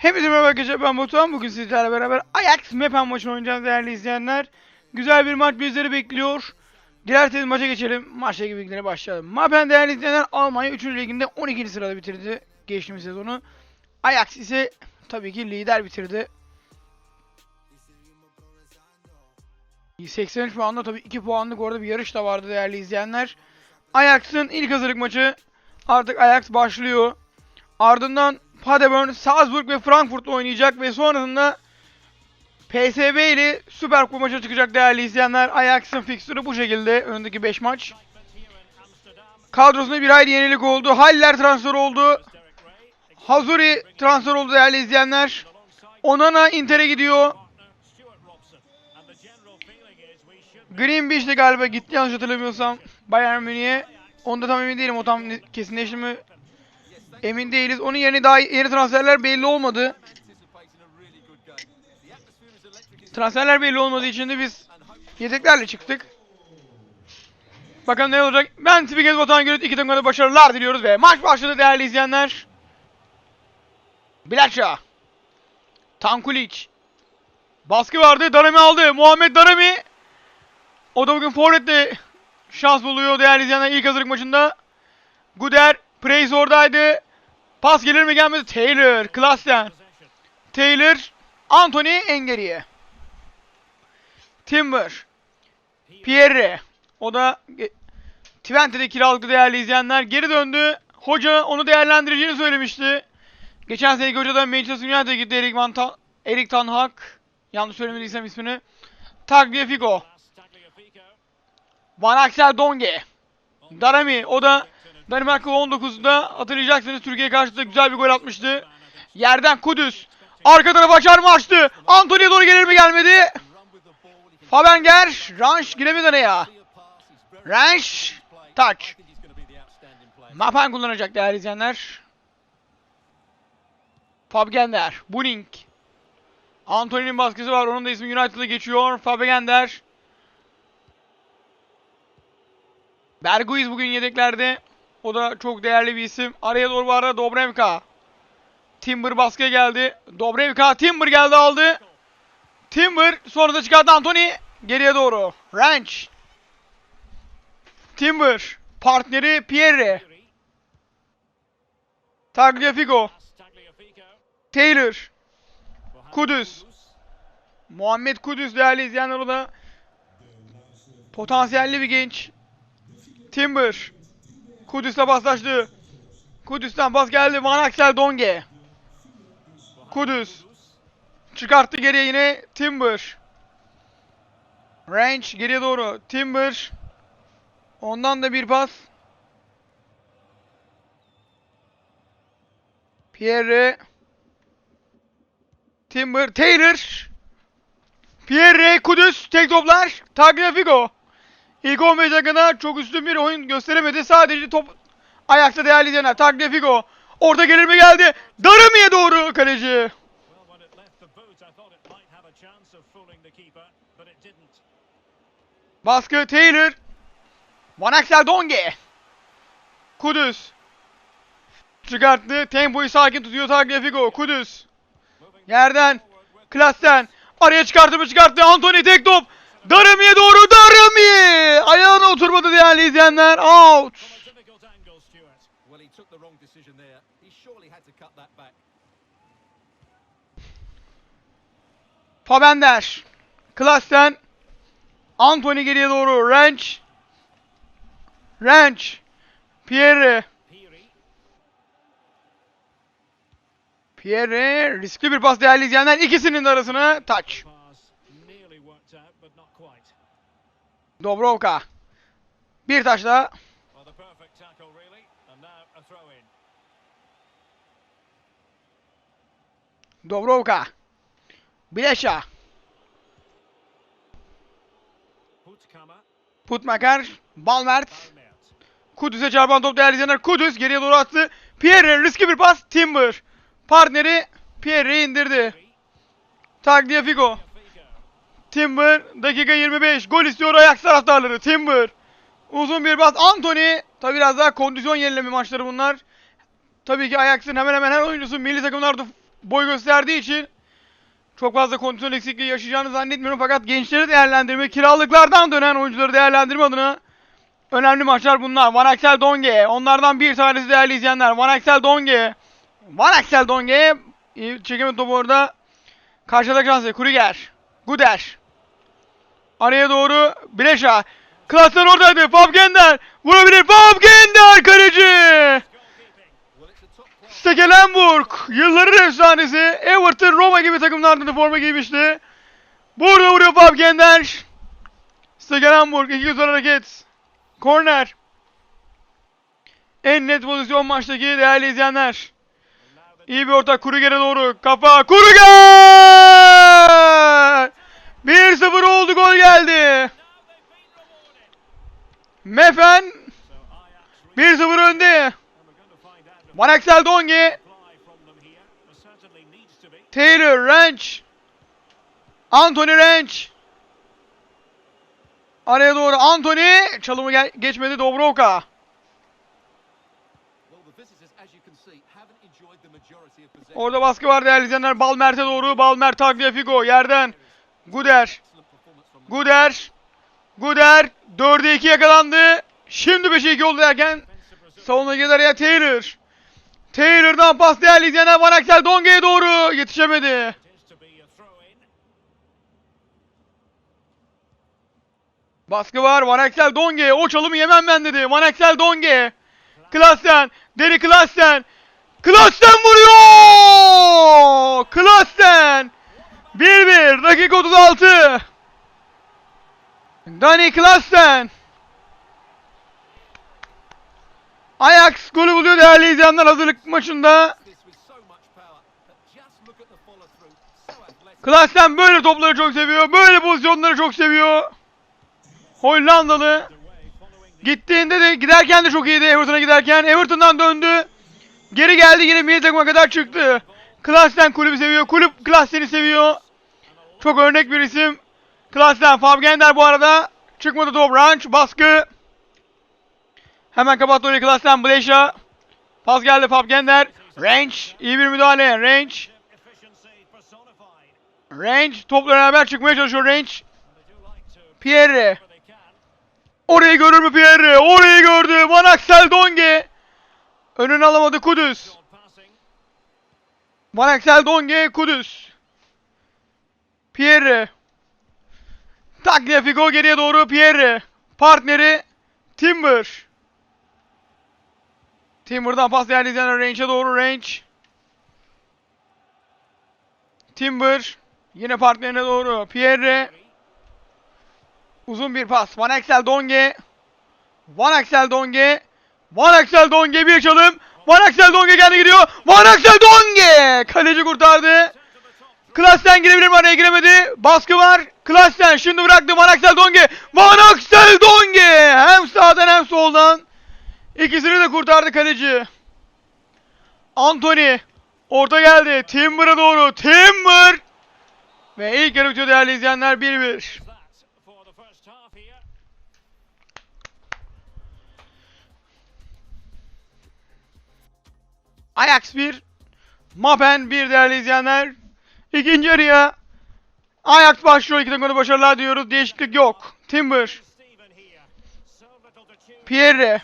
Hepinize merhaba arkadaşlar ben Batuhan. Bugün sizlerle beraber Ajax Mepen maçını oynayacağız değerli izleyenler. Güzel bir maç bizleri bekliyor. Dilerseniz maça geçelim. Maçla gibi bilgilere başlayalım. Mepen değerli izleyenler Almanya 3. liginde 12. sırada bitirdi geçtiğimiz sezonu. Ajax ise tabii ki lider bitirdi. 83 puanla tabii 2 puanlık orada bir yarış da vardı değerli izleyenler. Ajax'ın ilk hazırlık maçı artık Ajax başlıyor. Ardından Paderborn, Salzburg ve Frankfurt'la oynayacak ve sonrasında PSV ile Süper Kupa maçı çıkacak değerli izleyenler. Ajax'ın fikstürü bu şekilde öndeki 5 maç. Kadrosunda bir hayli yenilik oldu. Haller transfer oldu. Hazuri transfer oldu değerli izleyenler. Onana Inter'e gidiyor. Greenwich de galiba gitti yanlış hatırlamıyorsam Bayern Münih'e. Onda tam emin değilim o tam kesinleşti mi emin değiliz. Onun yerine daha yeni transferler belli olmadı. Transferler belli olmadığı için de biz yedeklerle çıktık. Bakalım ne olacak. Ben Spiket Batuhan Gürüt iki takımda da başarılar diliyoruz ve maç başladı değerli izleyenler. Bilaça. Tankulic. Baskı vardı. Darami aldı. Muhammed Darami. O da bugün Forvet'te şans buluyor değerli izleyenler ilk hazırlık maçında. Guder. Preys oradaydı. Pas gelir mi gelmedi? Taylor. Klassen. Taylor. Anthony Engeri'ye. Timber. Pierre. O da Twente'de kiralıklı değerli izleyenler. Geri döndü. Hoca onu değerlendireceğini söylemişti. Geçen seneki hoca da Manchester United'a gitti. Erik Van Ta Erik Ten Hag. Yanlış söylemediysem ismini. Tagliafico. Van Axel Donge. Darami. O da Danimarka 19'da hatırlayacaksınız Türkiye karşı da güzel bir gol atmıştı. Yerden Kudüs. Arka tarafa mı açtı? Antonio doğru gelir mi gelmedi? Fabenger. Ranş giremedi araya. Ranş. Touch. Mapan kullanacak değerli izleyenler. Fabgender. Buning. Anthony'nin baskısı var. Onun da ismi United'a geçiyor. Fabgender. Berguiz bugün yedeklerde. O da çok değerli bir isim. Araya doğru var da Dobrevka. Timber baskıya geldi. Dobrevka Timber geldi aldı. Timber sonra da çıkarttı Anthony. Geriye doğru. Ranch. Timber. Partneri Pierre. Tagliafico. Taylor. Kudüs. Muhammed Kudüs değerli izleyenler o da potansiyelli bir genç. Timber. Kudüs'le paslaştı. Kudüs'ten pas geldi. Van Axel Donge. Kudüs. Çıkarttı geriye yine Timber. Range geriye doğru. Timber. Ondan da bir pas. Pierre. Timber. Taylor. Pierre. Kudüs. Tek toplar. Tagliafico. İlk 15 dakikada çok üstün bir oyun gösteremedi. Sadece top ayakta değerli izleyenler. Tagliafico. Orada gelir mi geldi? Darami'ye doğru kaleci. Baskı Taylor. Van Axel Donge. Kudüs. Çıkarttı. Tempoyu sakin tutuyor Tagliafico. Kudüs. Yerden. Klasten. Araya çıkarttı mı çıkarttı. Anthony tek top. Darami'ye doğru Darami. Ayağına oturmadı değerli izleyenler. Out. Fabender. Klasten. Anthony geriye doğru. Ranch. Ranch. Pierre. Pierre. Riskli bir pas değerli izleyenler. İkisinin de arasına touch. Dobrovka. Bir taş daha. Dobrovka. Bileşa. Putmaker. Balmert. Kudüs'e çarpan top değerli izleyenler. Kudüs geriye doğru attı. Pierre riskli bir pas. Timber. Partneri Pierre'i indirdi. Tagliafico. Timber dakika 25. Gol istiyor Ajax taraftarları. Timber. Uzun bir pas. Anthony. Tabi biraz daha kondisyon yenileme maçları bunlar. Tabii ki Ajax'ın hemen hemen her oyuncusu milli takımlarda boy gösterdiği için çok fazla kondisyon eksikliği yaşayacağını zannetmiyorum fakat gençleri değerlendirme, kiralıklardan dönen oyuncuları değerlendirme adına önemli maçlar bunlar. Van Axel Donge, onlardan bir tanesi değerli izleyenler. Van Axel Donge, Van Axel Donge, çekemedi topu orada. Karşıda şansı, Kuriger, Guder. Araya doğru Bileşa. Klasen oradaydı, Fabgender. Vurabilir, Fabgender kaleci. Stekelenburg, yılların efsanesi. Everton, Roma gibi takımlarda da forma giymişti. Burada vuruyor Fabgender. Stekelenburg, iki güzel hareket. Korner. En net pozisyon maçtaki değerli izleyenler. İyi bir orta Kruger'e doğru. Kafa Kruger! 1-0 oldu gol geldi. Mefen 1-0 önde. Van Axel Dongi, Taylor, Ranch, Anthony Ranch. Araya doğru Anthony, çalımı gel- geçmedi Dobroka. Orada baskı var değerli izleyenler. Balmert'e doğru. Balmert Tagliafico yerden. Guder. Guder. Guder. 4'e 2 yakalandı. Şimdi 5'e 2 oldu derken savunmacı araya Taylor. Taylor'dan pas değerli izleyenler. Van Axel Donge'ye doğru. Yetişemedi. Baskı var. Van Axel Donge. O çalımı yemem ben dedi. Van Axel Donge. Klassen. Deri Klassen. Klassen vuruyor. Klassen. 1-1. Dakika 36. Dani Klassen. Ajax golü buluyor değerli izleyenler hazırlık maçında. Klassen böyle topları çok seviyor. Böyle pozisyonları çok seviyor. Hollandalı. Gittiğinde de giderken de çok iyiydi Everton'a giderken. Everton'dan döndü. Geri geldi yine milli takıma kadar çıktı. Klassen kulübü seviyor. Kulüp Klassen'i seviyor. Çok örnek bir isim. Klassen. Fabgender bu arada. Çıkmadı top. Ranch. Baskı. Hemen kapattı orayı Klassen. Blesha. Pas geldi Fabgender. Range. iyi bir müdahale. Range. Range topla beraber çıkmaya çalışıyor Range. Pierre. Orayı görür mü Pierre? Orayı gördü. Van Axel Donge. Önünü alamadı Kudüs. Van Donge Kudüs. Pierre. Tagliafico geriye doğru Pierre. Partneri Timber. Timber'dan pas değerli izleyenler Range'e doğru Range. Timber. Yine partnerine doğru. Pierre. Uzun bir pas. Van Donge. Van Donge. Van Donge bir çalım. Van Axel Donge kendi gidiyor. Van Axel Donge! Kaleci kurtardı. Klassen girebilir mi? Araya giremedi. Baskı var. Klassen şimdi bıraktı. Van Axel Donge. Van Axel Donge! Hem sağdan hem soldan. İkisini de kurtardı kaleci. Anthony. Orta geldi. Timber'a doğru. Timber! Ve ilk yarı bitiyor değerli izleyenler 1-1. Ajax 1, Mappen 1 değerli izleyenler. İkinci yarıya Ajax başlıyor. İki takımda başarılar diyoruz. Değişiklik yok. Timber, Pierre,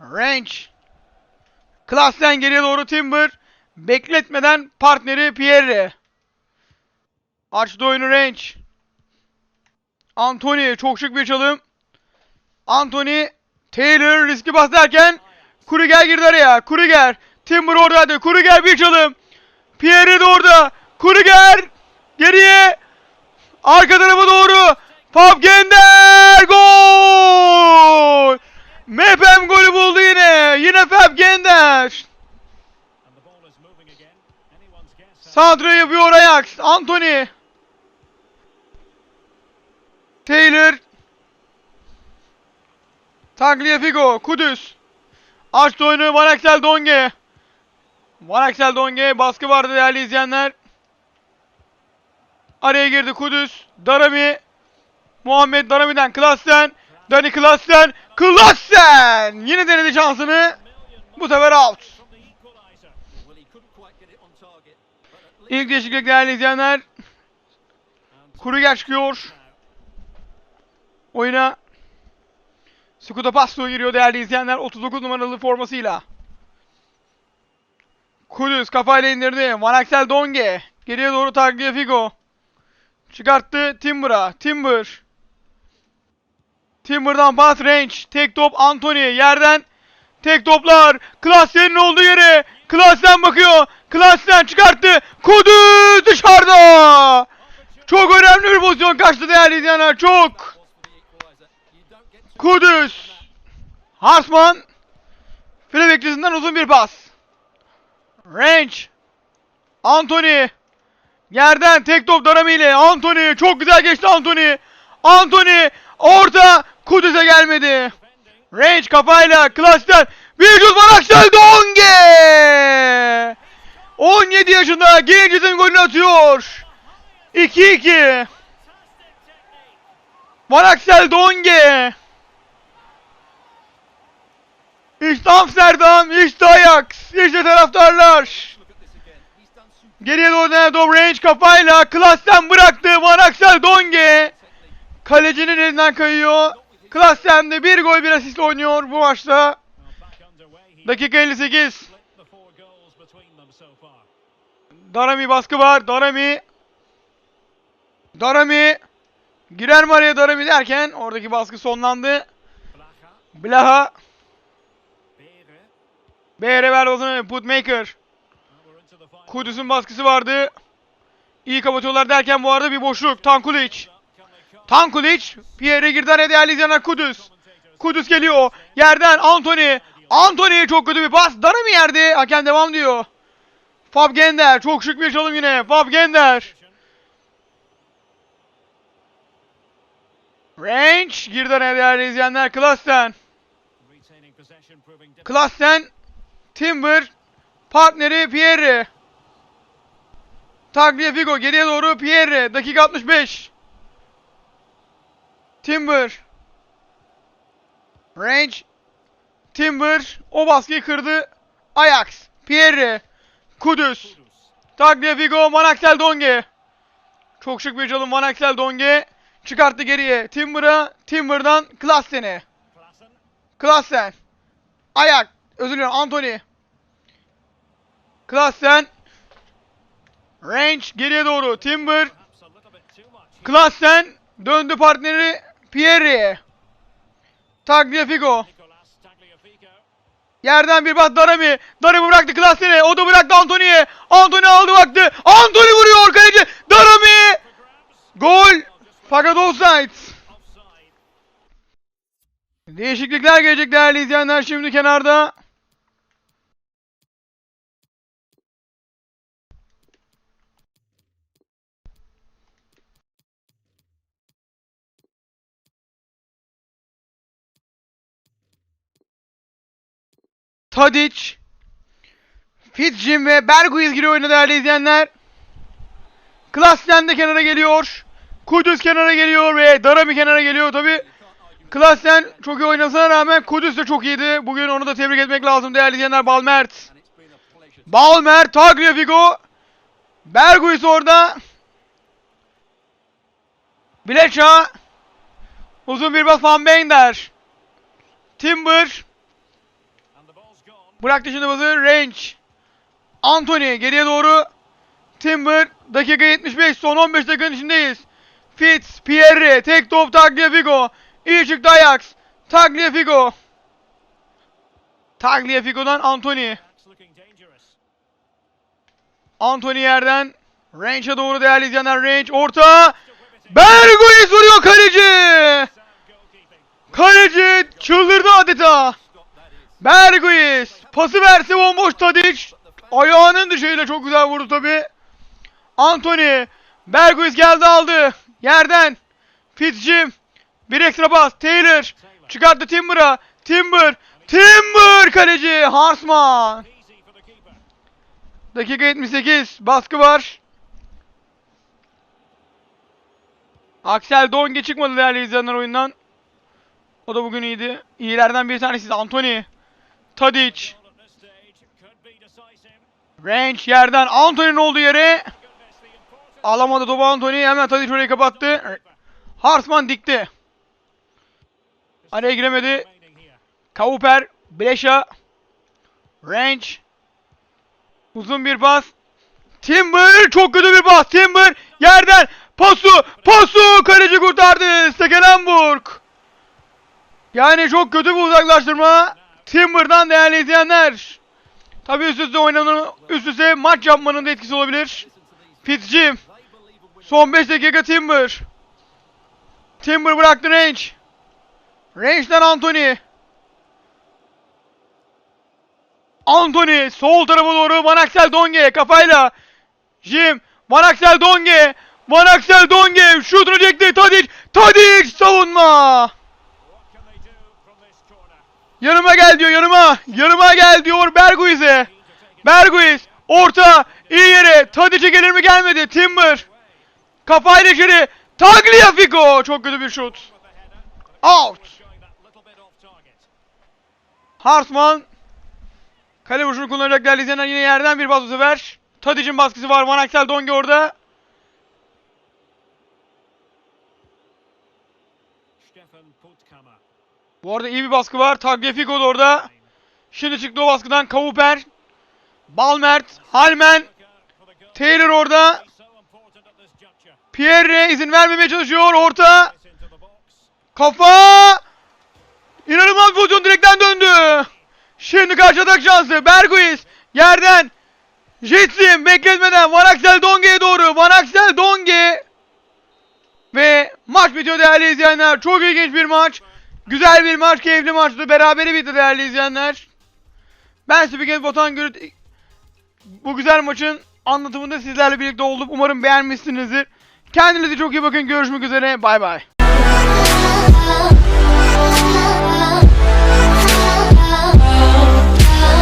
Range, Klassen geriye doğru Timber. Bekletmeden partneri Pierre. Açtı oyunu Range. Anthony çok şık bir çalım. Anthony Taylor riski bas derken Kuriger girdi araya. Kuriger. Timber oradaydı. Kuriger bir çalım. Pierre de orada. Kuriger geriye. Arka tarafa doğru. Fabgender gol. Mepem golü buldu yine. Yine Fabgender. Sandra yapıyor Ajax. Anthony. Taylor. Tagliafico. Kudüs. Açtı oyunu Van Axel Donge. Van Axel Donge baskı vardı değerli izleyenler. Araya girdi Kudüs. Darami. Muhammed Darami'den Klassen. Dani Klassen. Klassen! Yine denedi şansını. Bu sefer out. İlk değişiklik değerli izleyenler. Kruger çıkıyor. Oyuna Skuta Pasto giriyor değerli izleyenler 39 numaralı formasıyla. Kudüs kafayla indirdi. Van Axel Donge. Geriye doğru Tagliafico. Çıkarttı Timber'a. Timber. Timber'dan pass range. Tek top Anthony. Yerden tek toplar. Klasen'in olduğu yere. Klasen bakıyor. Klasen çıkarttı. Kudüs dışarıda. Çok önemli bir pozisyon kaçtı değerli izleyenler. Çok. Kudüs. Harsman. File beklisinden uzun bir pas. Range. Anthony. Yerden tek top Darami ile Anthony. Çok güzel geçti Anthony. Anthony. Orta. Kudüs'e gelmedi. Range kafayla. Klasten. Bir şut var Axel Donge. 17 yaşında gencizin golünü atıyor. 2-2. Van Axel Donge. İşte Amsterdam, işte Ajax, işte taraftarlar. Geriye doğru Ronaldo range kafayla klasten bıraktı Van Axel Donge. Kalecinin elinden kayıyor. Klasten de bir gol bir asist oynuyor bu maçta. Dakika 58. Darami baskı var. Darami. Darami. Girer mi araya Darami derken oradaki baskı sonlandı. Blaha. BR verdi o zaman Putmaker. Kudüs'ün baskısı vardı. İyi kapatıyorlar derken bu arada bir boşluk. Tankulic. Tankulic. Pierre araya değerli izleyenler Kudüs. Kudüs geliyor. Yerden Anthony. Anthony çok kötü bir pas. Darami yerde. Hakem devam diyor. Fab Gender. Çok şık bir çalım yine. Fab Gender. Range. Araya değerli izleyenler. Klassen. Klassen. Timber. Partneri Pierre. Tagliafico geriye doğru Pierre. Dakika 65. Timber. Range. Timber. O baskıyı kırdı. Ajax. Pierre. Kudüs. Tagliafico. Van Axel Donge. Çok şık bir çalım Van Axel Donge. Çıkarttı geriye. Timber'a. Timber'dan Klassen'e. Klassen. Ayak. Özür diliyorum. Anthony. Klassen. Range geriye doğru. Timber. Klassen. Döndü partneri Pierre. Tagliafico. Yerden bir bas Darami. Darami bıraktı Klassen'e. O da bıraktı Anthony'ye. Anthony aldı baktı. Anthony vuruyor kaleci. Darami. Gol. Fakat offside. Değişiklikler gelecek değerli izleyenler şimdi kenarda. Tadic, Fitzjim ve Berguiz giriyor oyuna değerli izleyenler. Klassen de kenara geliyor. Kudüs kenara geliyor ve Darami kenara geliyor tabi. Klassen çok iyi oynasına rağmen Kudüs de çok iyiydi. Bugün onu da tebrik etmek lazım değerli izleyenler Balmert. Balmer, Tagliafico. Berguis orada. Bileça. Uzun bir bas Van Bender. Timber. Bıraktı şimdi bası Range. Anthony geriye doğru. Timber. Dakika 75. Son 15 dakikanın içindeyiz. Fitz. Pierre. Tek top Tagliafico. İyi çıktı Ajax. Tagliafico. Tagliafico'dan Anthony. Anthony yerden Range'e doğru değerli izleyenler Range orta Berguis vuruyor kaleci Kaleci çıldırdı adeta Berguis pası verse bomboş Tadic ayağının dışıyla çok güzel vurdu tabi Anthony Berguis geldi aldı yerden Fitzjim bir ekstra pas Taylor çıkarttı Timber'a Timber Timber kaleci Harsman Dakika 78. Baskı var. Axel Donge çıkmadı değerli izleyenler oyundan. O da bugün iyiydi. İyilerden bir tanesi Anthony. Tadic. Range yerden Anthony'nin olduğu yere alamadı topu Anthony hemen Tadic orayı kapattı. Hartman dikti. Araya giremedi. Kauper, Brescia, Range, uzun bir pas. Timber çok kötü bir pas. Timber yerden pasu, pasu kaleci kurtardı. Stekelenburg. Yani çok kötü bir uzaklaştırma. Timber'dan değerli izleyenler. Tabii üst üste oynamanın, üst üste maç yapmanın da etkisi olabilir. Fitzjim. Son 5 dakika Timber. Timber bıraktı Range. Range'den Anthony. Anthony sol tarafa doğru Van Axel Donge kafayla. Jim Van Axel Donge. Van Axel Donge şutunu çekti Tadic. Tadic savunma. Yanıma gel diyor yanıma. Yanıma gel diyor Berguiz'e. Berguiz orta iyi yere. Tadic'e gelir mi gelmedi. Timber. Kafayla içeri. Tagliafico. Çok kötü bir şut. Out. Hartman. Kale vuruşunu kullanacak değerli izleyenler. Yine yerden bir pas bu sefer. Tadic'in baskısı var. Van Axel Donge orada. Bu arada iyi bir baskı var. Tagliafico da orada. Şimdi çıktı o baskıdan Kauper. Balmert. Halmen. Taylor orada. Pierre izin vermemeye çalışıyor. Orta. Kafa. İnanılmaz pozisyon direkten döndü. Şimdi karşı şansı. Berguiz. Yerden. Jetsim bekletmeden Van Axel Donge'ye doğru. Van Axel Donge. Ve maç bitiyor değerli izleyenler. Çok ilginç bir maç. Güzel bir maç, keyifli maçtı. Berabere bitti değerli izleyenler. Ben Spiker Botan Gürüt. Bu güzel maçın anlatımında sizlerle birlikte oldum. Umarım beğenmişsinizdir. Kendinize çok iyi bakın. Görüşmek üzere. Bay bay.